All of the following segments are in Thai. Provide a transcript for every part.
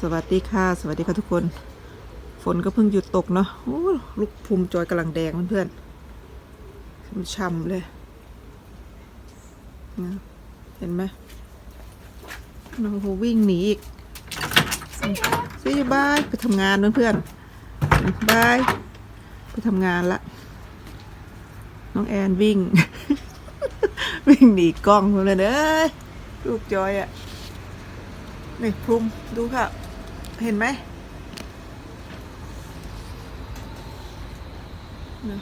สวัสดีค่ะ สวัสดีค่ะทุกคน ฝนก็เพิ่งหยุดตกเนาะโอ้ลูกภูมิจอยกำลังแดงเพื่อนๆมันช่ำเลยนะเห็นไหมน้องโหวิ่งหนีอีกซีบายไปทำงานเพื่อนๆบายไปทำงานละ น้องแอนวิ่ง วิ่งหนีกล้องเลยเด้อลูกจอยอะนี่ภูมิดูค่ะ เห็นไหมนะ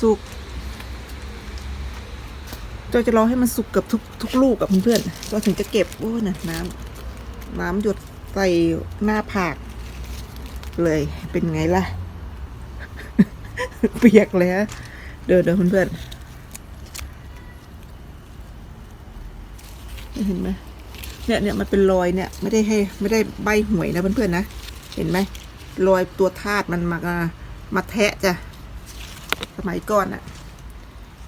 สุกจอยจะรอให้มันสุกกับทุกทุกลูกกับเพื่อนๆก็ถึงจะเก็บโอ้น่ะน้ำน้ำหยดใส่หน้าผาก เลยเป็นไงล่ะ เปียกเลยฮะเดินเดินเพื่อนๆเห็นไหม เนี่ยเนี่ยมันเป็นรอยเนี่ยไม่ได้ให้ไม่ได้ใบหวยนะเพื่อนๆนะ เห็นไหมรอยตัวธาตุมันมามาแทะจ้ะสมัยก่อนอะ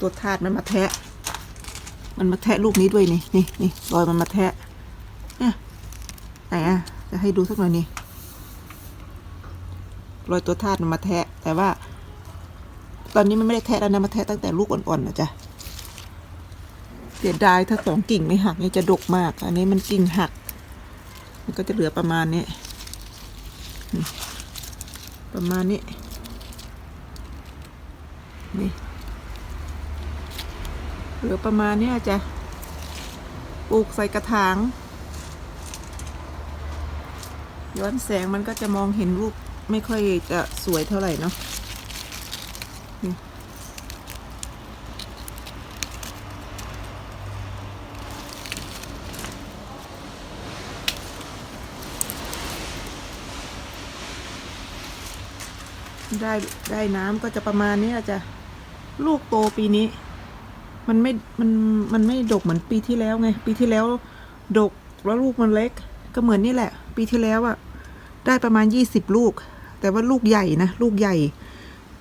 ตัวธาตุมันมาแทะ มันมาแทะลูกนี้ด้วยนี่นี่นี่รอยมันมาแทะเนี่ยไหนอะจะให้ดูสักหน่อยนี่รอยตัวธาตุมันมาแทะแต่ว่า ตอนนี้มันไม่ได้แทะแล้วนะมาแทะตั้งแต่ลูกอ่อนๆนะจ๊ะ เสียดายถ้าสองกิ่งไม่หักนี่จะดกมาก อันนี้มันกิ่งหัก มันก็จะเหลือประมาณนี้ ประมาณนี้ นี่ เหลือประมาณนี้จะปลูกใส่กระถาง ย้อนแสงมันก็จะมองเห็นรูปไม่ค่อยจะสวยเท่าไหร่เนาะ ได้ได้น้ำก็จะประมาณนี้จะลูกโตปีนี้ มันไม่มันมันไม่ดกเหมือนปีที่แล้วไง ปีที่แล้วดกแล้วลูกมันเล็ก ก็เหมือนนี่แหละ ปีที่แล้วอะได้ประมาณยี่สิบลูก แต่ว่าลูกใหญ่นะลูกใหญ่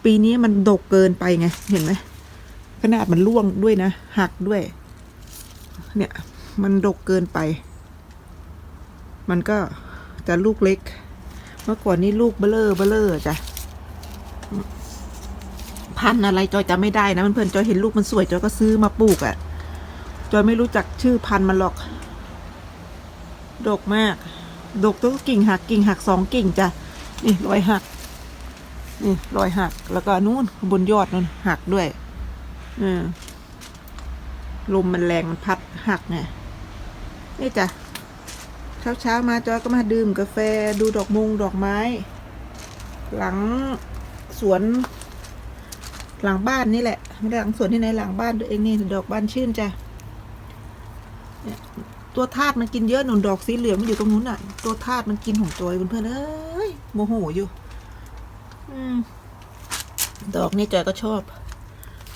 ปีนี้มันดกเกินไปไงเห็นไหมขนาดมันร่วงด้วยนะหักด้วย เนี่ย มันดกเกินไป มันก็แต่ลูกเล็ก เมื่อก่อนนี้ลูกเบลอเบลอจ้ะ พันธุ์อะไรจอยจำไม่ได้นะเพื่อนๆจอยเห็นลูกมันสวยจอยก็ซื้อมาปลูกอะ่ะจอยไม่รู้จักชื่อพันธุ์มันหรอก ดกมาก ดกตัวกิ่งหักกิ่งหักสองกิ่งจ้ะนี่รอยหัก นี่รอยหักแล้วก็นู่นบนยอดนู่นหักด้วยอืมลมมันแรงมันพัดหักไงนี่จ้ะเช้าเช้าๆมาจอยก็มาดื่มกาแฟดูดอกมงดอกไม้ หลัง สวน หลังบ้านนี่แหละไม่ได้หลังสวนที่ไหนหลังบ้านตัวเองนี่ดอกบานชื่นจ้ะตัวทาดมันกินเยอะหนุนดอกสีเหลืองมันอยู่ตรงนู้นอะ ตัวทาดมันกินของจอยเพื่อนๆเอ้ยโมโหอยู่อดอกนี่จอยก็ชอบ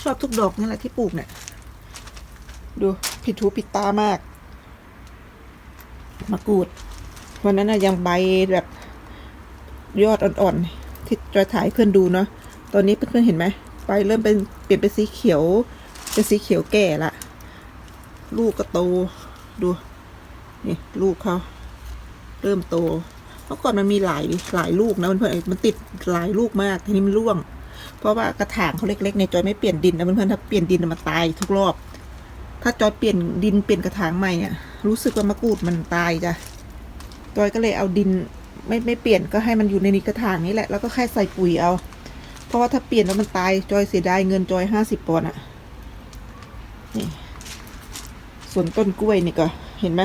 ชอบทุกดอกนั่แหละที่ปลูกเนี่ย ดูผิดหูผิดตามากมะกรูด วันนั้นน่ะยังใบแบบยอดอ่อนๆ ที่จอยถ่ายเพื่อนดูเนาะตอนนี้เพื่อนๆเห็นไหมใบเริ่มเป็นเปลี่ยนเป็นสีเขียว เป็นสีเขียวแก่ละลูกก็โตดูนี่ลูกเขาเริ่มโตเมื่อก่อนมันมีหลายหลายลูกนะเพื่อนๆมันติดหลายลูกมากทีนี้มันร่วง เพราะว่ากระถางเขาเล็กๆในจอยไม่เปลี่ยนดินนะเพื่อนๆถ้าเปลี่ยนดินมันตายทุกรอบ ถ้าจอยเปลี่ยนดินเปลี่ยนกระถางใหม่อะรู้สึกว่ามะกรูดมันตายจ้ะจอยก็เลยเอาดิน ไม่ไม่เปลี่ยนก็ให้มันอยู่ในนี้กระถางนี้แหละ แล้วก็แค่ใส่ปุ๋ยเอา เพราะว่าถ้าเปลี่ยนแล้วมันตายจอยเสียดายเงินจอยห้าสิบปอนด์อะนี่ส่วนต้นกล้วยนี่ก็เห็นไหม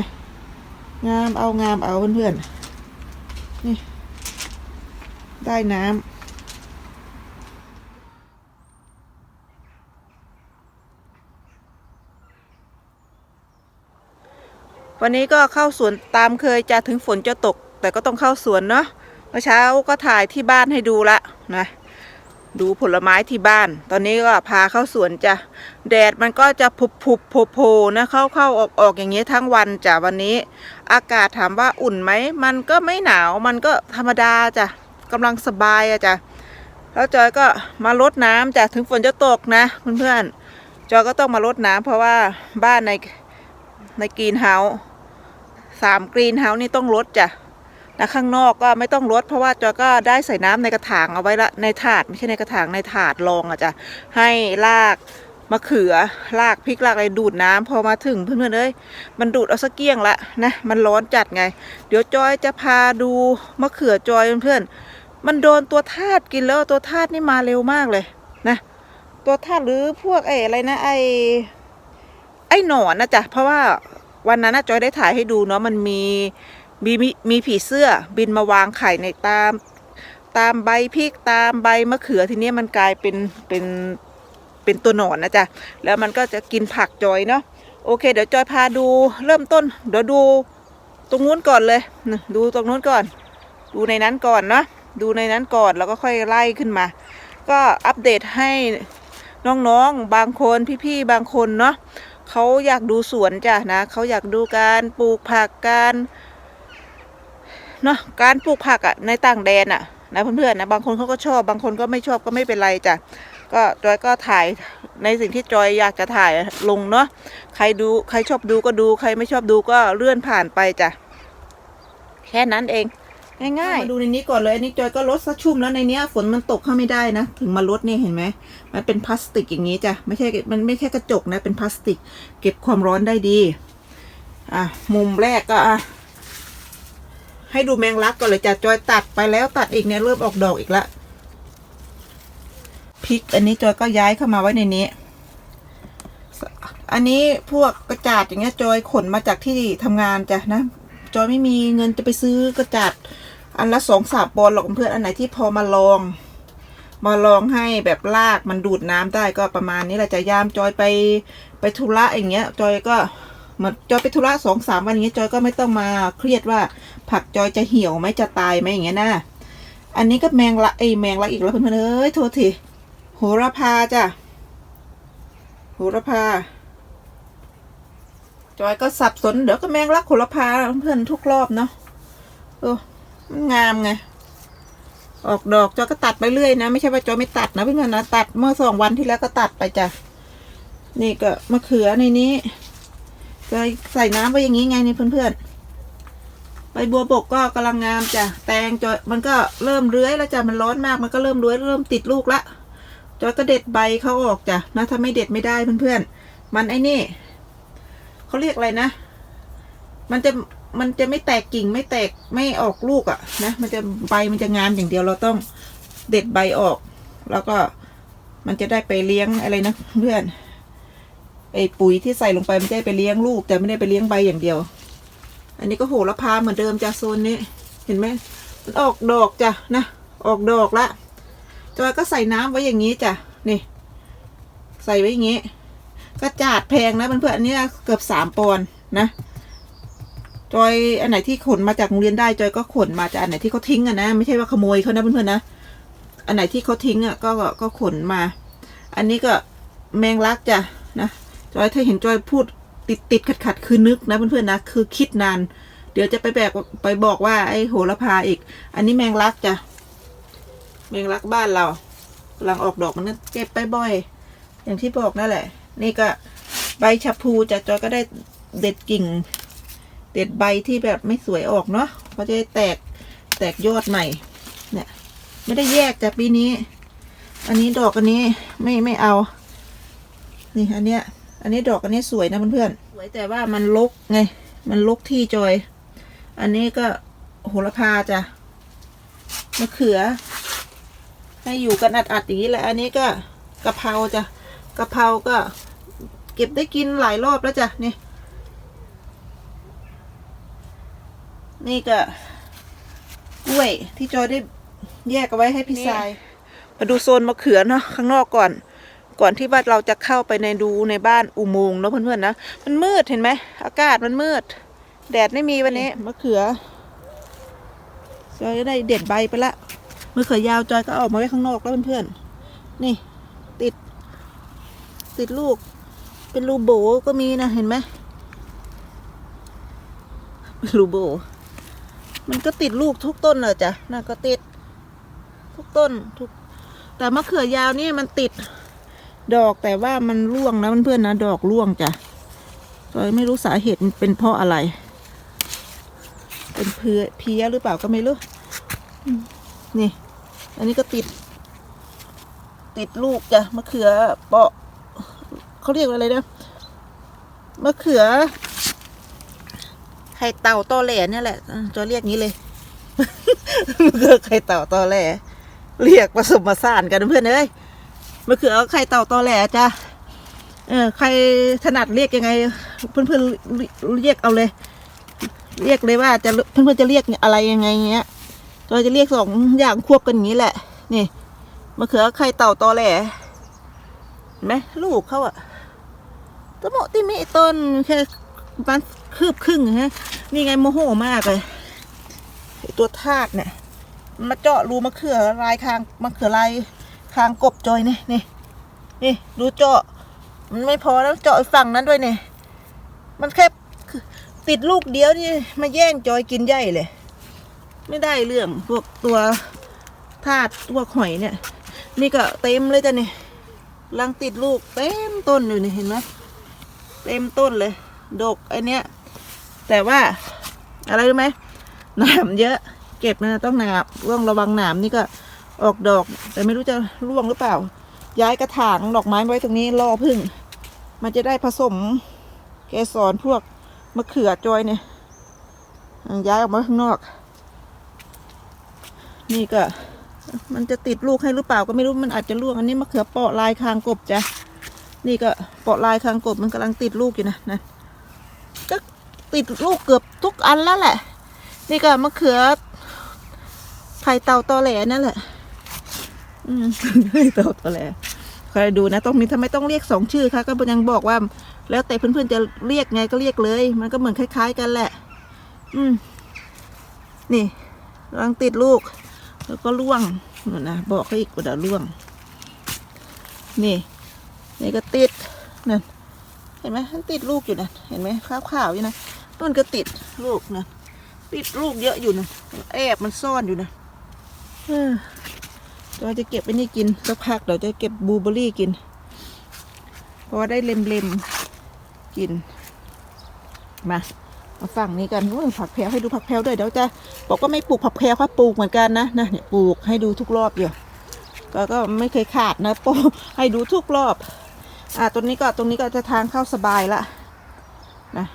งามเอางามเอาเพื่อนๆนี่ได้น้ำวันนี้ก็เข้าสวนตามเคยจะถึงฝนจะตก แต่ก็ต้องเข้าสวนเนาะเมื่อเช้าก็ถ่ายที่บ้านให้ดูละนะ ดูผลไม้ที่บ้าน ตอนนี้ก็พาเข้าสวนจ้ะแดดมันก็จะผุบผุบโผโผนะเข้าเข้าออกออกอย่างเงี้ยทั้งวันจ้ะวันนี้ อากาศถามว่าอุ่นไหมมันก็ไม่หนาวมันก็ธรรมดาจ้ะกำลังสบายอะจ้ะแล้วจอยก็มารดน้ำจ้ะถึงฝนจะตกนะเพื่อนๆจอยก็ต้องมารดน้ำเพราะว่าบ้านในในกรีนเฮาส์สามกรีนเฮาส์นี่ต้องลดจ้ะ นะข้างนอกก็ไม่ต้องลดเพราะว่าจอยก็ได้ใส่น้ำในกระถางเอาไว้ละในถาดไม่ใช่ในกระถางในถาดรองอะจ้ะให้รากมะเขือรากพริกรากอะไรดูดน้ำพอมาถึงเพื่อนๆเอ้ยมันดูดเอาสักเกี้ยงละนะมันร้อนจัดไง เดี๋ยวจอยจะพาดูมะเขือจอยเพื่อนๆมันโดนตัวทาดกินแล้วตัวทาดนี่มาเร็วมากเลยนะ ตัวทาดหรือพวกไอ้อะไรนะไอ้ไอ้หนอนนะจ๊ะเพราะว่าวันนั้นนะจอยได้ถ่ายให้ดูเนาะมันมี มีมีมีผีเสื้อบินมาวางไข่ในตามตามใบพริกตามใบมะเขือทีนี้มันกลายเป็นเป็นเป็นตัวหนอนนะจ๊ะแล้วมันก็จะกินผักจอยเนาะโอเค เดี๋ยวจอยพาดูเริ่มต้น เดี๋ยวดูตรงนู้นก่อนเลยดูตรงนู้นก่อน ดูในนั้นก่อนเนาะดูในนั้นก่อนแล้วก็ค่อยไล่ขึ้นมา ก็อัปเดตให้น้องๆบางคนพี่ๆบางคนเนาะเขาอยากดูสวนจ้ะนะเขาอยากดูการปลูกผักการ เนาะการปลูกผักอะ่ะในต่างแดนอะ่ะนะเพื่อนๆนะบางคนเขาก็ชอบ บางคนก็ไม่ชอบก็ไม่เป็นไรจ้ะก็จอยก็ถ่ายในสิ่งที่จอยอยากจะถ่ายลงเนาะใครดูใครชอบดูก็ดูใครไม่ชอบดูก็เลื่อนผ่านไปจ้ะแค่นั้นเอง ง่ายๆมาดูในนี้ก่อนเลยอันนี้จอยก็ลดซะชุ่มแล้วในเนี้ย ฝนมันตกเข้าไม่ได้นะ ถึงมาลดนี่เห็นไหมมันเป็นพลาสติกอย่างนี้จ้ะไม่ใช่มันไม่ใช่กระจกนะเป็นพลาสติก เก็บความร้อนได้ดี อะมุมแรกก็อะ ให้ดูแมงลักก่อนเลยจ้ะจอยตัดไปแล้วตัดอีกเนี่ยเริ่มออกดอกอีกละพริกอันนี้จอยก็ย้ายเข้ามาไว้ในนี้ อันนี้พวกกระจาดอย่างเงี้ยจอยขนมาจากที่ทำงานจ้ะนะจอยไม่มีเงินจะไปซื้อกระจาดอันละสองสามปอนหรอกเพื่อนอันไหนที่พอมาลอง มาลองให้แบบลากมันดูดน้ำได้ก็ประมาณนี้แหละจะยามจอยไปไปธุระอย่างเงี้ย จอยก็ เหมือนจอยไปธุระสองสามวันอย่างเงี้ยจอยก็ไม่ต้องมาเครียดว่า ผักจอยจะเหี่ยวไหมจะตายไหมอย่างเงี้ยนะอันนี้ก็แมงละไอแมงละอีกแล้วเพื่อนๆเอ้ยโทษทีโหระพาจ้ะโหระพา จอยก็สับสนเดี๋ยวก็แมงลักโหระพาเพื่อนทุกรอบเนาะเออมันงามไงออกดอกจอยก็ตัดไปเรื่อยนะ ไม่ใช่ว่าจอยไม่ตัดนะเพื่อนๆนะตัดเมื่อสองวันที่แล้วก็ตัดไปจ้ะนี่ก็มะเขือในนี้ จอยใส่น้ำไว้อย่างนี้ไงนี่เพื่อนๆใบบัวบกก็กำลังงามจ้ะแตงจอยมันก็เริ่มเลื้อยแล้วจ้ะมันร้อนมากมันก็เริ่มเลื้อยเริ่มติดลูกละจอยก็เด็ดใบเขาออกจ้ะนะถ้าไม่เด็ดไม่ได้เพื่อนๆมันไอ้นี่เขาเรียกอะไรนะ มันจะมันจะไม่แตกกิ่งไม่แตกไม่ออกลูกอะ่ะนะมันจะใบมันจะงามอย่างเดียวเราต้องเด็ดใบออก แล้วก็มันจะได้ไปเลี้ยงอะไรนะเพื่อน ไอ้ปุ๋ยที่ใส่ลงไปมันได้ไปเลี้ยงลูก แต่ไม่ได้ไปเลี้ยงใบอย่างเดียว อันนี้ก็โหระพาเหมือนเดิมจ้ะโซนนี้ เห็นไหมมันออกดอกจ้ะนะ ออกดอกละจอยก็ใส่น้ำไว้อย่างนี้จ้ะนี่ ใส่ไว้อย่างนี้กระจาดแพงนะเพื่อนๆอันนี้เกือบสามปอนนะจอยอันไหนที่ขนมาจากโรงเรียนได้จอยก็ขนมาจากอันไหนที่เขาทิ้งอะนะไม่ใช่ว่าขโมยเขานะเพื่อนๆนะอันไหนที่เขาทิ้งอะก็ก็ขนมา อันนี้ก็แมงลักจ้ะนะ จอยถ้าเห็นจอยพูดติดติดขัดขัดๆคือนึกนะเพื่อนๆนะคือคิดนาน เดี๋ยวจะไปแบกไปบอกว่าไอ้โหระพาอีก อันนี้แมงลักจ้ะแมงลักบ้านเรากำลังออกดอกมันนะเก็บไปบ่อย อย่างที่บอกนั่นแหละ นี่ก็ใบชะพูจะจอยก็ได้เด็ดกิ่ง เด็ดใบที่แบบไม่สวยออกเนาะเพราะจะได้แตกแตกยอดใหม่ เนี่ย ไม่ได้แยกจากปีนี้ อันนี้ดอกอันนี้ไม่ไม่เอา นี่อันเนี้ย อันนี้ดอกอันนี้สวยนะเพื่อนๆสวยแต่ว่ามันลกไง มันลกที่จอย อันนี้ก็โหระพาจ้ะมะเขือ ให้อยู่กันอัดๆอย่างนี้แหละ อันนี้ก็กะเพราจ้ะกะเพราก็ เก็บได้กินหลายรอบแล้วจ้ะนี่ นี่ก็กล้วยที่จอยได้แยกเอาไว้ให้พี่ทรายมาดูโซนมะเขือเนาะข้างนอกก่อน ก่อนที่ว่าเราจะเข้าไปในดูในบ้านอุโมงค์เนาะเพื่อนๆนะมันมืดเห็นไหมอากาศมันมืด แดดไม่มีวันนี้มะเขือจอยได้เด็ดใบไปละมะเขือยาวจอยก็ออกมาไว้ข้างนอกแล้วเพื่อนๆนี่ ติด ติดลูก เป็นรูโบก็มีนะเห็นไหมเป็นรูโบ มันก็ติดลูกทุกต้นเลยจ้ะน่ะก็ติด ทุกต้นทุก แต่มะเขือยาวนี่มันติด ดอกแต่ว่ามันร่วงนะเพื่อนๆนะดอกร่วงจ้ะจอยไม่รู้สาเหตุเป็นเพราะอะไร เป็นเพื่อเพี้ยหรือเปล่าก็ไม่รู้นี่ อันนี้ก็ติด ติดลูกจ้ะมะเขือเปาะเขาเรียกว่าอะไรนะมะเขือไข่เต่าตอแหลเนี่ยแหละจะเรียกงี้เลยมะเขือไข่เต่าตอแหลเรียกผสมผสานกันเพื่อนเอ้ย มะเขือไข่เต่าตอแหลจ้ะเออใครถนัดเรียกยังไง เพื่อนๆเรียกเอาเลย เรียกเลยว่าจะเพื่อนๆจะเรียกอะไรยังไงเงี้ยจอยจะเรียกสองอย่างควบกันอย่างนี้แหละ นี่มะเขือไข่เต่าตอแหลเห็นไหมลูกเขาอะตะโมติมีต้นแค่มันคืบครึ่งฮะนี่ไงโมโหมากเลยตัวทากเนี่ยมันมาเจาะรูมะเขือลายคางมะเขือลาย คางกบจอยนี่นี่นี่ดูเจาะมันไม่พอแล้วเจาะไอ้ฝั่งนั้นด้วยเนี่ยมันแค่ติดลูกเดียวนี่มาแย่งจอยกินใหญ่เลย ไม่ได้เรื่องพวกตัวทาดพวหอยเนี่ย นี่ก็เต็มเลยจ้ะนี่รังติดลูกเต็มต้นอยู่นี่เห็นไหมเต็มต้นเลย ดกไอเนี้ย แต่ว่าอะไรรู้ไหมหนามเยอะ เก็บนะต้องหนามร่วงระวังหนามนี่ก็ ออกดอก แต่ไม่รู้จะร่วงหรือเปล่า ย้ายกระถางดอกไม้ไว้ตรงนี้รอพึ่ง มันจะได้ผสมเกสรพวกมะเขือจอยเนี่ย ย้ายออกมาข้างนอก นี่ก็ มันจะติดลูกให้หรือเปล่าก็ไม่รู้มันอาจจะร่วงอันนี้มะเขือเปาะลายคางกบจ้ะนี่ก็เปาะลายคางกบมันกำลังติดลูกอยู่นะนะก็ติดลูกเกือบทุกอันแล้วแหละ นี่ก็มะเขือไข่เต่าตอแหลนั่นแหละ อืมไข่ต่าตอแหลใครดูนะต้องมีทำไมต้องเรียกสองชื่อคะก็ยังบอกว่า แล้วแต่เพื่อนๆจะเรียกไงก็เรียกเลย มันก็เหมือนคล้าย ๆ กันแหละ อืม นี่กำลังติดลูก แล้วก็ร่วงนู่นนะบอกเขาอีกว่าเดี๋ยวร่วง นี่นี่ก็ติดนั่นเห็นไหมมันติดลูกอยู่นะเห็นไหมขาวๆอยู่นะต้นก็ติดลูกนะติดลูกเยอะอยู่นะแอบมันซ่อนอยู่นะ เราจะเก็บไปนี่กินสักพักเดี๋ยวจะเก็บบลูเบอรี่กิน เพราะว่าได้เล็มๆกิน มามาฝั่งนี้กันโอ้ผักแพรวให้ดูผักแพรวด้วยเดี๋ยวจะบอกว่าไม่ปลูกผักแพรวค่ะปลูกเหมือนกันนะนะเนี่ยปลูกให้ดูทุกรอบอยู่ก็ก็ไม่เคยขาดนะโปให้ดูทุกรอบ อ่าตรงนี้ก็ตรงนี้ก็จะทางเข้าสบายละนะ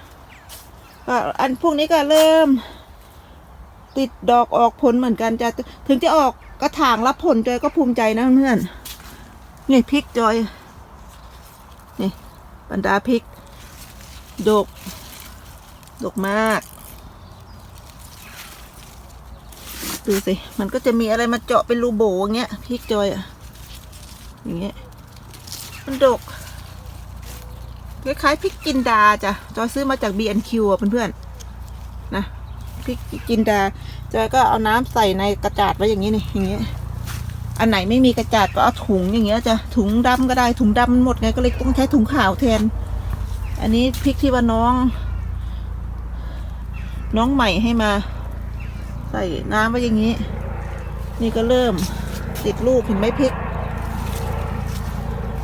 ก็อันพวกนี้ก็เริ่ม ติดดอกออกผลเหมือนกันจะถึงจะออก กระถางรับผลจอยก็ภูมิใจนะเพื่อนนี่พริกจอยนี่บรรดาพริก ดก ดกมาก ดูสิ มันก็จะมีอะไรมาเจาะเป็นรูโบอย่างเงี้ยพริกจอยอะอย่างเงี้ยมันดกคล้ายๆพริกจินดาจ้ะจอยซื้อมาจาก B&Q อะเพื่อนๆนะพริกจินดา จอยก็เอาน้ำใส่ในกระจาดไว้อย่างนี้นี่อย่างเงี้ยอันไหนไม่มีกระจาดก็เอาถุงอย่างเงี้ยจะถุงดำก็ได้ถุงดำมันหมดไงก็เลยต้องใช้ถุงขาวแทน อันนี้พริกที่ว่าน้อง น้องใหม่ให้มา ใส่น้ำไว้อย่างนี้ นี่ก็เริ่มติดลูกเห็นไหมพริก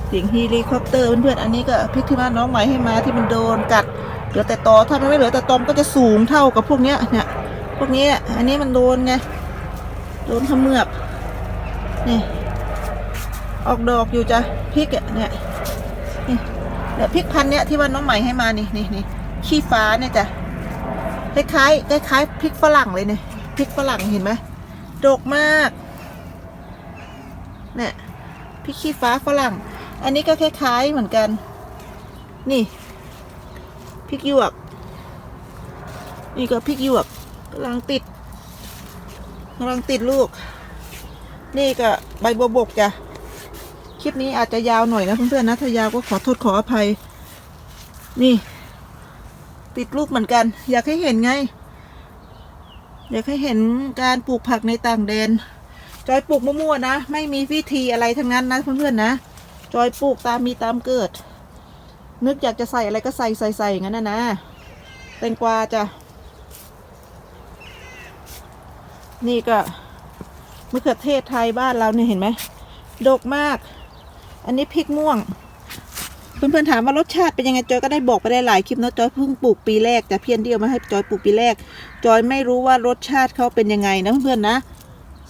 เสียงเฮลิคอปเตอร์เพื่อนๆอันนี้ก็พริกที่ว่าน้องใหม่ให้มาที่มันโดนกัดเหลือแต่ตอถ้ามันไม่เหลือแต่ตอมก็จะสูงเท่ากับพวกเนี้ยเนี่ย พวกนี้อะอันนี้มันโดนไง โดนเขมือบนี่ ออกดอกอยู่จ้ะพริกอะเนี่ยนี่เนี่ยพริกพันเนี้ยที่ว่าน้องใหม่ให้มานี่นี่นี่ขี้ฟ้าเนี่ยจ้ะคล้ายๆคล้ายๆพริกฝรั่งเลยเนี่ยพริกฝรั่งเห็นไหมดกมากเนี่ยพริกขี้ฟ้าฝรั่ง อันนี้ก็คล้ายๆเหมือนกัน นี่พริกหยวก นี่ก็พริกหยวก กำลังติดกำลังติดลูก นี่ก็ใบบัวบกจ้ะ คลิปนี้อาจจะยาวหน่อยนะเพื่อนๆนะ ถ้ายาวก็ขอโทษขออภัย นี่ ติดลูกเหมือนกัน อยากให้เห็นไง อยากให้เห็นการปลูกผักในต่างแดน จอยปลูกมั่วๆนะ ไม่มีวิธีอะไรทั้งนั้นนะเพื่อนๆนะ จอยปลูกตามมีตามเกิด นึกอยากจะใส่อะไรก็ใส่ใส่ใส่งั้นนะนะ แตงกวาจ้ะ นี่ก็มะเขือเทศไทยบ้านเราเนี่ยเห็นไหมดกมาก อันนี้พริกม่วง เพื่อนๆถามว่ารสชาติเป็นยังไงจอยก็ได้บอกไปได้หลายคลิปนะจอยเพิ่งปลูกปีแรกแต่เพียนเดียวมาให้จอยปลูกปีแรก จอยไม่รู้ว่ารสชาติเขาเป็นยังไงนะเพื่อนๆนะ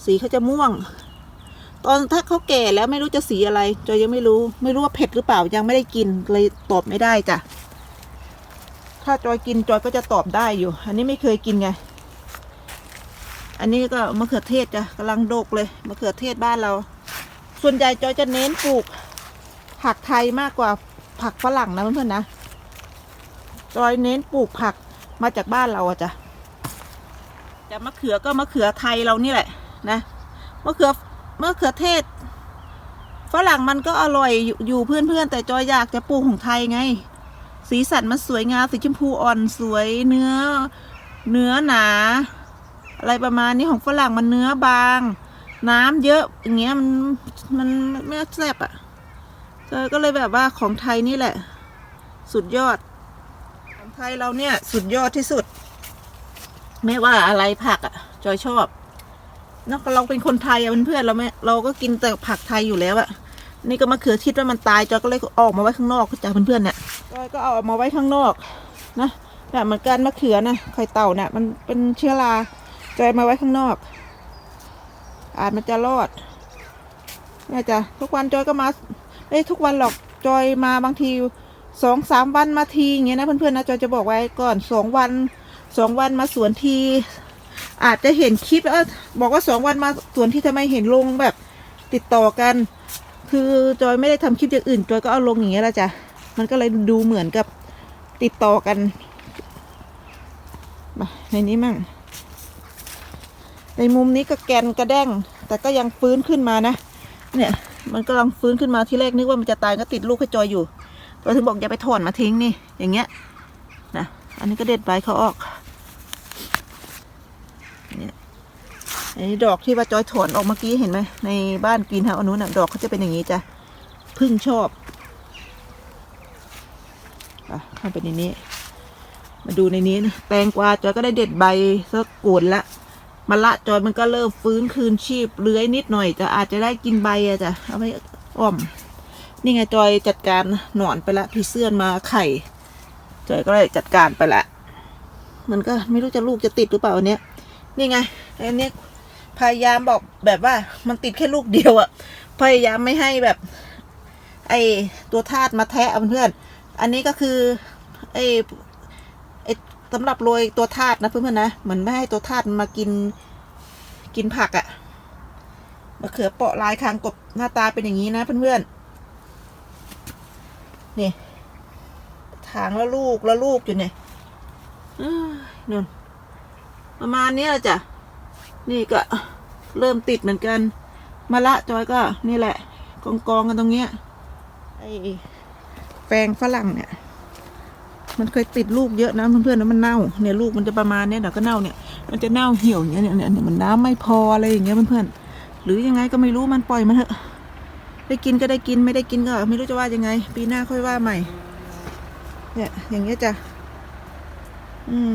สีเขาจะม่วง ตอนถ้าเขาแก่แล้วไม่รู้จะสีอะไร จอยยังไม่รู้ ไม่รู้ว่าเผ็ดหรือเปล่ายังไม่ได้กินเลยตอบไม่ได้จ้ะถ้าจอยกินจอยก็จะตอบได้อยู่ อันนี้ไม่เคยกินไง อันนี้ก็มะเขือเทศจ้ะกำลังโดกเลยมะเขือเทศบ้านเรา ส่วนใหญ่จอยจะเน้นปลูก ผักไทยมากกว่าผักฝรั่งนะเพื่อนๆนะจอยเน้นปลูกผักมาจากบ้านเราอะจ้ะจะมะเขือก็มะเขือไทยเรานี่แหละนะมะเขือมะเขือเทศฝรั่งมันก็อร่อยอยู่อยู่เพื่อนๆแต่จอยอยากจะปลูกของไทยไง สีสันมันสวยงามสีชมพูอ่อนสวยเนื้อ เนื้อหนา อะไรประมาณนี้ของฝรั่งมันเนื้อบาง น้ำเยอะอย่างเงี้ยมันมันไม่แซ่บอะ่ะเจอก็เลยแบบว่าของไทยนี่แหละ สุดยอด ของไทยเราเนี่ยสุดยอดที่สุด ไม่ว่าอะไรผักอะ่ะ จอยชอบเนอะเราเป็นคนไทยอะเพื่อนเราไม่เราก็กินแต่ผักไทยอยู่แล้วอะนี่ก็มะเขือทิดว่ามันตายจอยก็เลยออกมาไว้ข้างนอกจากเพื่อนๆเนี่ยจอยก็เอาออกมาไว้ข้างนอกนะแบบเหมือนกันมะเขือนะไข่เต่าเนี่ยมันเป็นเชื้อรา จอยมาไว้ข้างนอก อาจมันจะรอดเนี่ยจ้ะทุกวันจอยก็มาเอ้ยทุกวันหรอกจอยมาบางทีสองสามวันมาทีอย่างเงี้ยนะเพื่อนๆนะจอยจะบอกไว้ก่อนสองวันสองวันมาสวนที อาจจะเห็นคลิปเออบอกว่าสองวันมาสวนที่ทำไมเห็นลงแบบติดต่อกัน คือจอยไม่ได้ทำคลิปอย่างอื่นจอยก็เอาลงอย่างเงี้ยละจ้ะมันก็เลยดูเหมือนกับติดต่อกันมาในนี้มั่ง ในมุมนี้ก็แกนกระแด้ง แต่ก็ยังฟื้นขึ้นมานะ เนี่ย มันกำลังฟื้นขึ้นมาที่แรกนึกว่ามันจะตายก็ติดลูกให้จอยอยู่เราถึงบอกอย่าไปถอนมาทิ้งนี่ อย่างเงี้ยนะอันนี้ก็เด็ดใบเขาออกเนี่ยอันนี้ดอกที่ว่าจอยถอนออกเมื่อกี้เห็นไหมในบ้านกรีนเฮาอันนู้นน่ะดอกเขาจะเป็นอย่างนี้จ้ะพึ่งชอบอะเข้าไปในนี้ มาดูในนี้นะแตงกวาจอยก็ได้เด็ดใบสักโกนละ มะละจอยมันก็เริ่มฟื้นคืนชีพเลื้อยนิดหน่อยจะอาจจะได้กินใบอะจ้ะเอาไปอ้อม นี่ไงจอยจัดการหนอนไปละพี่เสื้อนมาไข่ จอยก็เลยจัดการไปละมันก็ไม่รู้จะลูกจะติดหรือเปล่าอันเนี้ย นี่ไงอันนี้พยายามบอกแบบว่ามันติดแค่ลูกเดียวอะพยายามไม่ให้แบบ ไอตัวธาตุมาแทะเพื่อน อันนี้ก็คือ ไอ สำหรับโรยตัวธาตุนะเพื่อนๆนะเหมือนไม่ให้ตัวธาตุมากินกินผักอะ่ะมะเขือเปาะลายคางกบหน้าตาเป็นอย่างนี้นะเพื่อนๆนี่ถางแล้วลูกแล้วลูกอยู่เนี่ยนู่นประมาณนี้แหละจ้ะนี่ก็เริ่มติดเหมือนกันมะละจอยก็นี่แหละ กองกองกันตรงเนี้ยไอ้แปลงฝรั่งเนี่ย มันเคยติดลูกเยอะนะเพื่อนๆแล้วมันเน่าเนี่ยลูกมันจะประมาณเนี้ยเดี๋ยวก็เน่าเนี่ย มันจะเน่าเหี่ยวอย่างเงี้ยเนี่ยเนี่ยมันน้ำไม่พออะไรอย่างเงี้ยเพื่อนๆหรือยังไงก็ไม่รู้มันปล่อยมันเถอะได้กินก็ได้กินไม่ได้กินก็ไม่รู้จะว่ายังไง ปีหน้าค่อยว่าใหม่ เนี่ยอย่างเงี้ยจ้ะอืม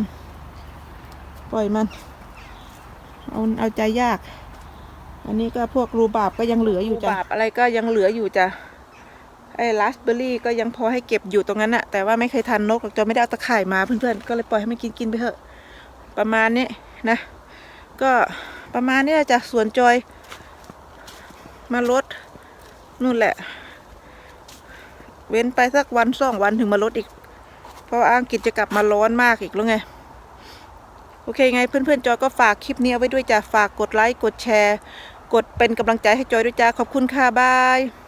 ปล่อยมันเอาเอาใจยาก อันนี้ก็พวกรูบาบก็ยังเหลืออยู่จ้ะรูบาบอะไรก็ยังเหลืออยู่จ้ะ ไอ้ราสเบอร์รี่ก็ยังพอให้เก็บอยู่ตรงนั้นอะแต่ว่าไม่เคยทันนกหรอกจอยไม่ได้เอาตะข่ายมาเพื่อนๆ ก็เลยปล่อยให้มันกินกินไปเถอะ ประมาณนี้นะ ก็ประมาณนี้จ้ะสวนจอย มาลดนู่นแหละ เว้นไปสักวันสองวันถึงมาลดอีก เพราะว่างกฤษจะกลับมาร้อนมากอีกแล้วไง โอเคไงเพื่อนๆ จอยก็ฝากคลิปนี้เอาไว้ด้วยจ้ะฝากกดไลค์กดแชร์ กดเป็นกำลังใจให้จอยด้วยจ้าขอบคุณค่ะบาย